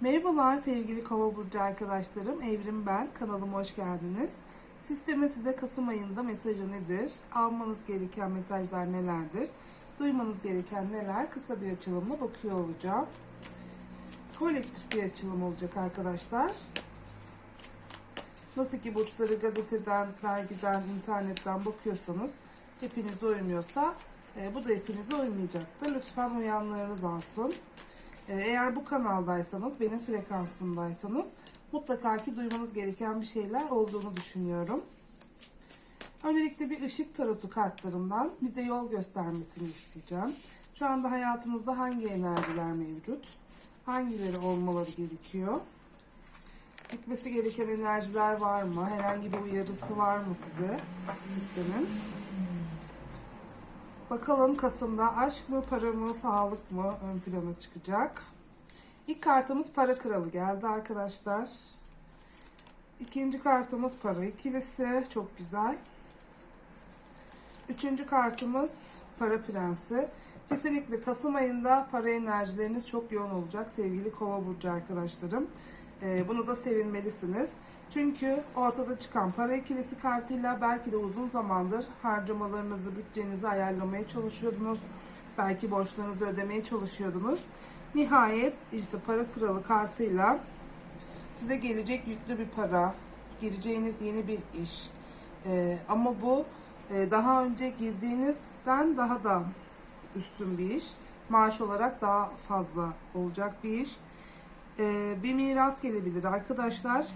Merhabalar sevgili Kova Burcu arkadaşlarım. Evrim ben. Kanalıma hoş geldiniz. Sisteme size Kasım ayında mesajı nedir? Almanız gereken mesajlar nelerdir? Duymanız gereken neler? Kısa bir açılımla bakıyor olacağım. Kolektif bir açılım olacak arkadaşlar. Nasıl ki burçları gazeteden, dergiden, internetten bakıyorsanız hepinize uymuyorsa e, bu da hepinize uymayacaktır. Lütfen uyanlarınız alsın. Ee, Eğer bu kanaldaysanız, benim frekansımdaysanız mutlaka ki duymanız gereken bir şeyler olduğunu düşünüyorum. Öncelikle bir ışık tarotu kartlarından bize yol göstermesini isteyeceğim. Şu anda hayatınızda hangi enerjiler mevcut? Hangileri olmaları gerekiyor? Gitmesi gereken enerjiler var mı? Herhangi bir uyarısı var mı size sistemin? Bakalım Kasım'da aşk mı, para mı, sağlık mı ön plana çıkacak. İlk kartımız para kralı geldi arkadaşlar. İkinci kartımız para ikilisi. Çok güzel. Üçüncü kartımız para prensi. Kesinlikle Kasım ayında para enerjileriniz çok yoğun olacak sevgili kova burcu arkadaşlarım. Ee, bunu da sevinmelisiniz. Çünkü ortada çıkan para ikilisi kartıyla belki de uzun zamandır harcamalarınızı, bütçenizi ayarlamaya çalışıyordunuz. Belki borçlarınızı ödemeye çalışıyordunuz. Nihayet işte para kralı kartıyla size gelecek yüklü bir para, gireceğiniz yeni bir iş. Ee, ama bu e, daha önce girdiğinizden daha da üstün bir iş. Maaş olarak daha fazla olacak bir iş. Ee, bir miras gelebilir arkadaşlar.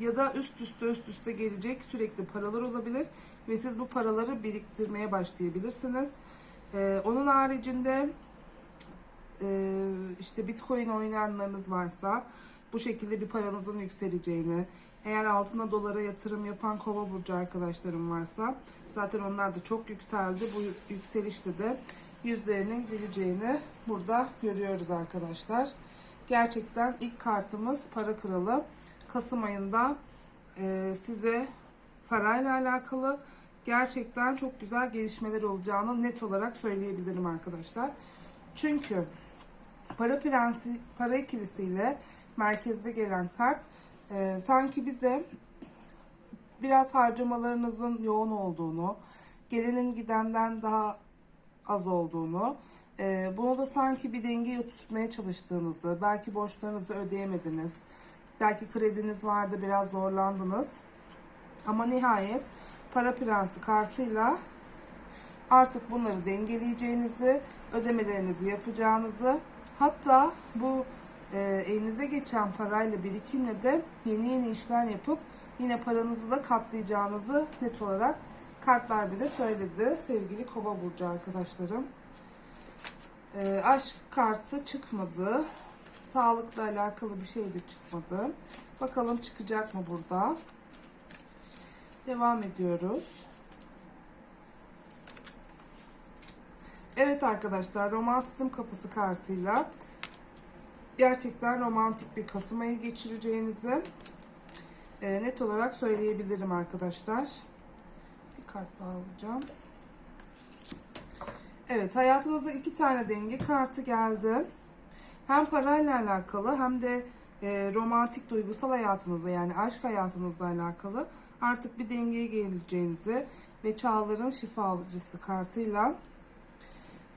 Ya da üst üste üst üste gelecek sürekli paralar olabilir. Ve siz bu paraları biriktirmeye başlayabilirsiniz. Ee, onun haricinde e, işte bitcoin oynayanlarınız varsa bu şekilde bir paranızın yükseleceğini, eğer altına dolara yatırım yapan kova burcu arkadaşlarım varsa zaten onlar da çok yükseldi. Bu yükselişte de yüzlerinin güleceğini burada görüyoruz arkadaşlar. Gerçekten ilk kartımız para kralı. Kasım ayında e, size parayla alakalı gerçekten çok güzel gelişmeler olacağını net olarak söyleyebilirim arkadaşlar. Çünkü para prensi, para ikilisiyle merkezde gelen kart e, sanki bize biraz harcamalarınızın yoğun olduğunu, gelenin gidenden daha az olduğunu, e, bunu da sanki bir dengeye tutmaya çalıştığınızı, belki borçlarınızı ödeyemediniz, belki krediniz vardı biraz zorlandınız. Ama nihayet para prensi kartıyla artık bunları dengeleyeceğinizi, ödemelerinizi yapacağınızı, hatta bu e, elinize geçen parayla birikimle de yeni yeni işler yapıp yine paranızı da katlayacağınızı net olarak kartlar bize söyledi sevgili kova burcu arkadaşlarım. E, aşk kartı çıkmadı. Sağlıkla alakalı bir şey de çıkmadı. Bakalım çıkacak mı burada? Devam ediyoruz. Evet arkadaşlar romantizm kapısı kartıyla gerçekten romantik bir Kasım ayı geçireceğinizi e, net olarak söyleyebilirim arkadaşlar. Bir kart daha alacağım. Evet hayatınızda iki tane denge kartı geldi. Hem parayla alakalı hem de e, romantik duygusal hayatınızla yani aşk hayatınızla alakalı artık bir dengeye geleceğinizi ve çağların şifalıcısı kartıyla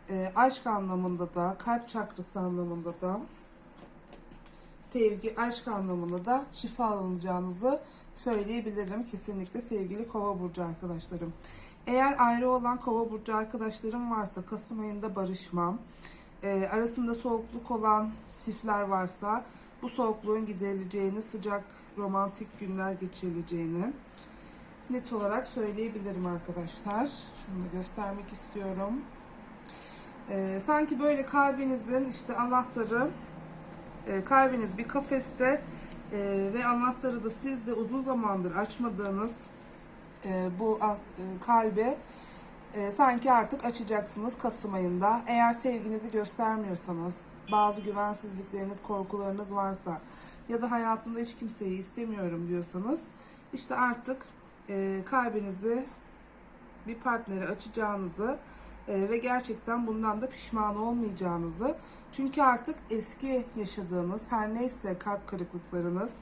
e, aşk anlamında da kalp çakrası anlamında da sevgi, aşk anlamında da şifalanacağınızı söyleyebilirim. Kesinlikle sevgili kova burcu arkadaşlarım. Eğer ayrı olan kova burcu arkadaşlarım varsa Kasım ayında barışmam. E, arasında soğukluk olan çiftler varsa bu soğukluğun giderileceğini, sıcak romantik günler geçirileceğini net olarak söyleyebilirim arkadaşlar. Şunu da göstermek istiyorum. E, sanki böyle kalbinizin işte anahtarı e, kalbiniz bir kafeste e, ve anahtarı da siz de uzun zamandır açmadığınız e, bu e, kalbe e, sanki artık açacaksınız Kasım ayında. Eğer sevginizi göstermiyorsanız, bazı güvensizlikleriniz, korkularınız varsa ya da hayatımda hiç kimseyi istemiyorum diyorsanız işte artık e, kalbinizi bir partnere açacağınızı E, ve gerçekten bundan da pişman olmayacağınızı. Çünkü artık eski yaşadığınız her neyse kalp kırıklıklarınız,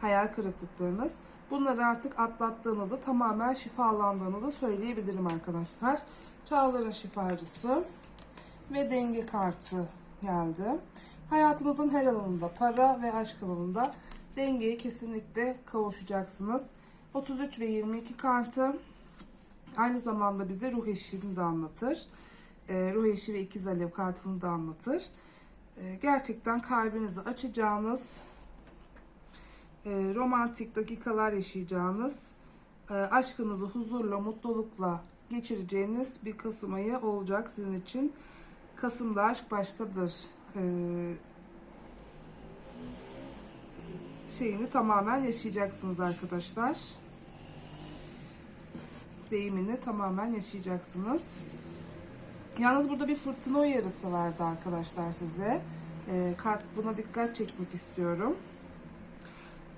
hayal kırıklıklarınız bunları artık atlattığınızı, tamamen şifalandığınızı söyleyebilirim arkadaşlar. Çağların şifacısı ve denge kartı geldi. Hayatınızın her alanında, para ve aşk alanında dengeye kesinlikle kavuşacaksınız. 33 ve 22 kartı aynı zamanda bize ruh eşini de anlatır. Ee, ruh eşi ve ikiz alev kartını da anlatır. Ee, gerçekten kalbinizi açacağınız, e, romantik dakikalar yaşayacağınız, e, aşkınızı huzurla, mutlulukla geçireceğiniz bir Kasım ayı olacak sizin için. Kasım'da aşk başkadır e, şeyini tamamen yaşayacaksınız arkadaşlar. Deyimini tamamen yaşayacaksınız. Yalnız burada bir fırtına uyarısı verdi arkadaşlar size. E, kart buna dikkat çekmek istiyorum.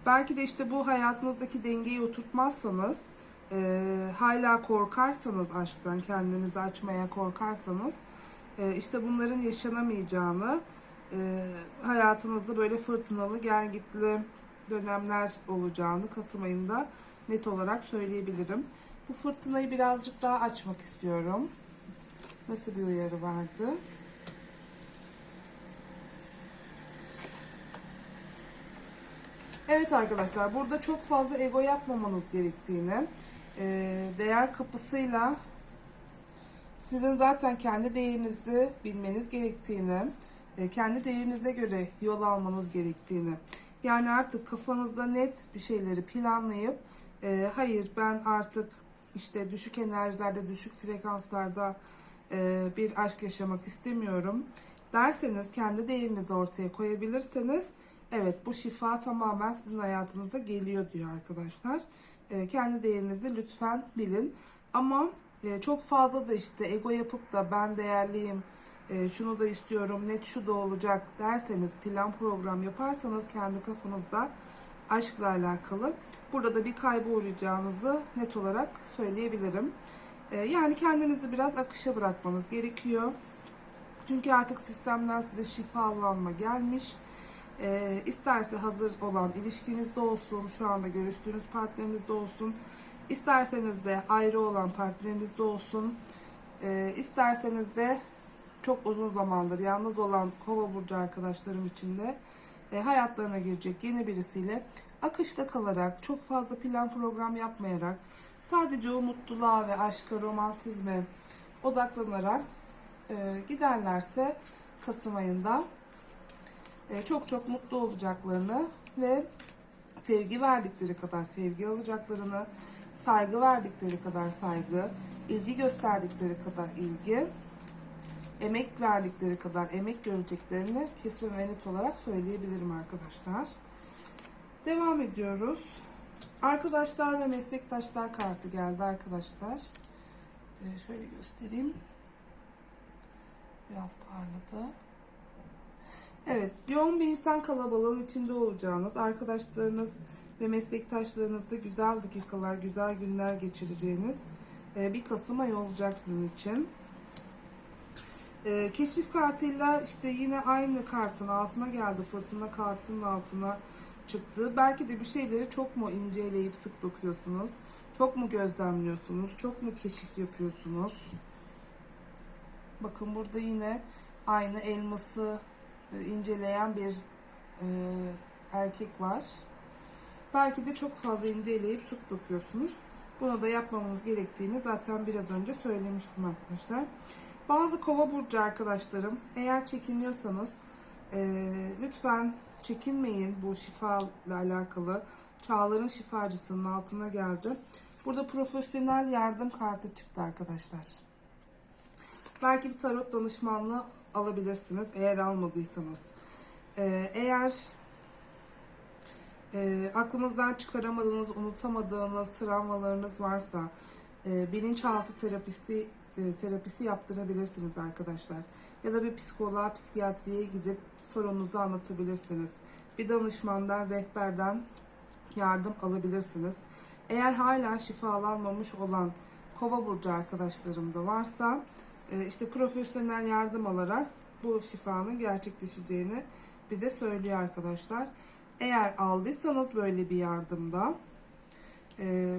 Belki de işte bu hayatınızdaki dengeyi oturtmazsanız, e, hala korkarsanız aşktan kendinizi açmaya korkarsanız, e, işte bunların yaşanamayacağını, e, hayatınızda böyle fırtınalı, gergitli dönemler olacağını Kasım ayında net olarak söyleyebilirim. Bu fırtınayı birazcık daha açmak istiyorum. Nasıl bir uyarı vardı? Evet arkadaşlar burada çok fazla ego yapmamanız gerektiğini, e, değer kapısıyla sizin zaten kendi değerinizi bilmeniz gerektiğini, e, kendi değerinize göre yol almanız gerektiğini. Yani artık kafanızda net bir şeyleri planlayıp e, hayır ben artık işte düşük enerjilerde, düşük frekanslarda e, bir aşk yaşamak istemiyorum derseniz, kendi değerinizi ortaya koyabilirseniz evet bu şifa tamamen sizin hayatınıza geliyor diyor arkadaşlar. E, kendi değerinizi lütfen bilin. Ama e, çok fazla da işte ego yapıp da ben değerliyim, e, şunu da istiyorum, net şu da olacak derseniz, plan program yaparsanız kendi kafanızda aşkla alakalı burada da bir kayba uğrayacağınızı net olarak söyleyebilirim. E, yani kendinizi biraz akışa bırakmanız gerekiyor. Çünkü artık sistemden size şifalanma gelmiş. E, hazır olan ilişkinizde olsun, şu anda görüştüğünüz partnerinizde olsun, isterseniz de ayrı olan partnerinizde olsun, e, isterseniz de çok uzun zamandır yalnız olan kova burcu arkadaşlarım için de e, hayatlarına girecek yeni birisiyle akışta kalarak, çok fazla plan program yapmayarak, sadece o mutluluğa ve aşka, romantizme odaklanarak e, giderlerse Kasım ayında e, çok çok mutlu olacaklarını ve sevgi verdikleri kadar sevgi alacaklarını, saygı verdikleri kadar saygı, ilgi gösterdikleri kadar ilgi, emek verdikleri kadar emek göreceklerini kesin ve net olarak söyleyebilirim arkadaşlar. Devam ediyoruz. Arkadaşlar ve meslektaşlar kartı geldi arkadaşlar. Ee, şöyle göstereyim. Biraz parladı. Evet, yoğun bir insan kalabalığın içinde olacağınız, arkadaşlarınız ve meslektaşlarınızla güzel dakikalar, güzel günler geçireceğiniz e, bir Kasım ayı olacak sizin için. E, keşif kartıyla işte yine aynı kartın altına geldi. Fırtına kartının altına çıktı. Belki de bir şeyleri çok mu inceleyip sık dokuyorsunuz? Çok mu gözlemliyorsunuz? Çok mu keşif yapıyorsunuz? Bakın burada yine aynı elması e, inceleyen bir e, erkek var. Belki de çok fazla inceleyip sık dokuyorsunuz. Bunu da yapmamız gerektiğini zaten biraz önce söylemiştim arkadaşlar. Bazı kova burcu arkadaşlarım eğer çekiniyorsanız e, lütfen çekinmeyin bu şifa ile alakalı. Çağların şifacısının altına geldi. Burada profesyonel yardım kartı çıktı arkadaşlar. Belki bir tarot danışmanlığı alabilirsiniz eğer almadıysanız. Ee, eğer e, aklınızdan çıkaramadığınız, unutamadığınız travmalarınız varsa e, bilinçaltı terapisi e, terapisi yaptırabilirsiniz arkadaşlar. Ya da bir psikoloğa, psikiyatriye gidip sorununuzu anlatabilirsiniz. Bir danışmandan, rehberden yardım alabilirsiniz. Eğer hala şifalanmamış olan kova burcu arkadaşlarım da varsa e, işte profesyonel yardım alarak bu şifanın gerçekleşeceğini bize söylüyor arkadaşlar. Eğer aldıysanız böyle bir yardımda e,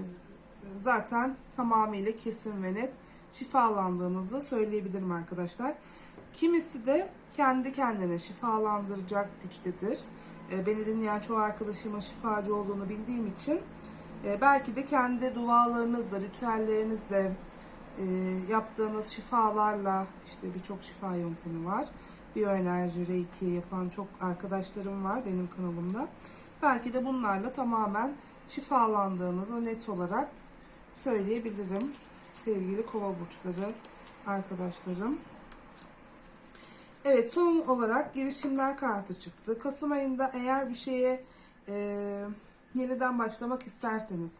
zaten tamamıyla kesin ve net şifalandığınızı söyleyebilirim arkadaşlar. Kimisi de kendi kendine şifalandıracak güçtedir. E, beni dinleyen çoğu arkadaşımın şifacı olduğunu bildiğim için e, belki de kendi dualarınızla, ritüellerinizle, e, yaptığınız şifalarla işte birçok şifa yöntemi var. Biyoenerji, reiki yapan çok arkadaşlarım var benim kanalımda. Belki de bunlarla tamamen şifalandığınızı net olarak söyleyebilirim. Sevgili kova burçları arkadaşlarım. Evet son olarak girişimler kartı çıktı. Kasım ayında eğer bir şeye e, yeniden başlamak isterseniz,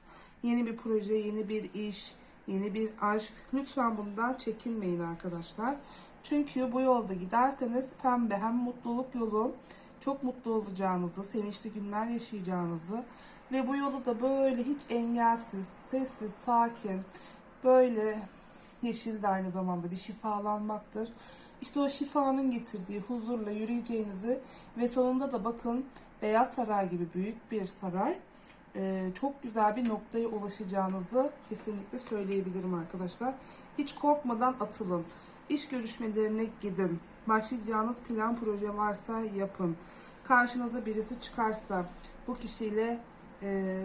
yeni bir proje, yeni bir iş, yeni bir aşk, lütfen bundan çekinmeyin arkadaşlar. Çünkü bu yolda giderseniz pembe hem mutluluk yolu, çok mutlu olacağınızı, sevinçli günler yaşayacağınızı ve bu yolu da böyle hiç engelsiz, sessiz, sakin, böyle yeşil de aynı zamanda bir şifalanmaktır. İşte o şifanın getirdiği huzurla yürüyeceğinizi ve sonunda da bakın Beyaz Saray gibi büyük bir saray e, çok güzel bir noktaya ulaşacağınızı kesinlikle söyleyebilirim arkadaşlar. Hiç korkmadan atılın. İş görüşmelerine gidin. Başlayacağınız plan proje varsa yapın. Karşınıza birisi çıkarsa bu kişiyle e,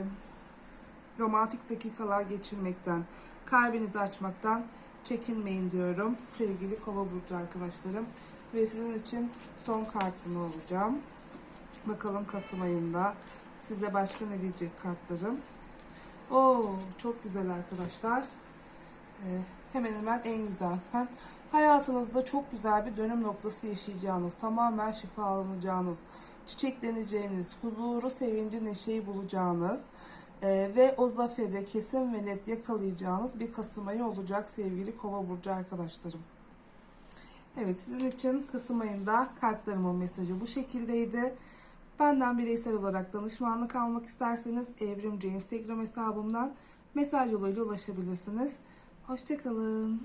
romantik dakikalar geçirmekten, kalbinizi açmaktan çekinmeyin diyorum sevgili kova burcu arkadaşlarım. Ve sizin için son kartımı alacağım. Bakalım Kasım ayında size başka ne diyecek kartlarım. Oo çok güzel arkadaşlar. Ee, hemen hemen en güzel. Ben hayatınızda çok güzel bir dönüm noktası yaşayacağınız, tamamen şifalanacağınız, çiçekleneceğiniz, huzuru, sevinci, neşeyi bulacağınız ee, ve o zaferi kesin ve net yakalayacağınız bir Kasım ayı olacak sevgili Kova burcu arkadaşlarım. Evet sizin için Kasım ayında kartlarımın mesajı bu şekildeydi. Benden bireysel olarak danışmanlık almak isterseniz Evrimci Instagram hesabımdan mesaj yoluyla ulaşabilirsiniz. Hoşçakalın.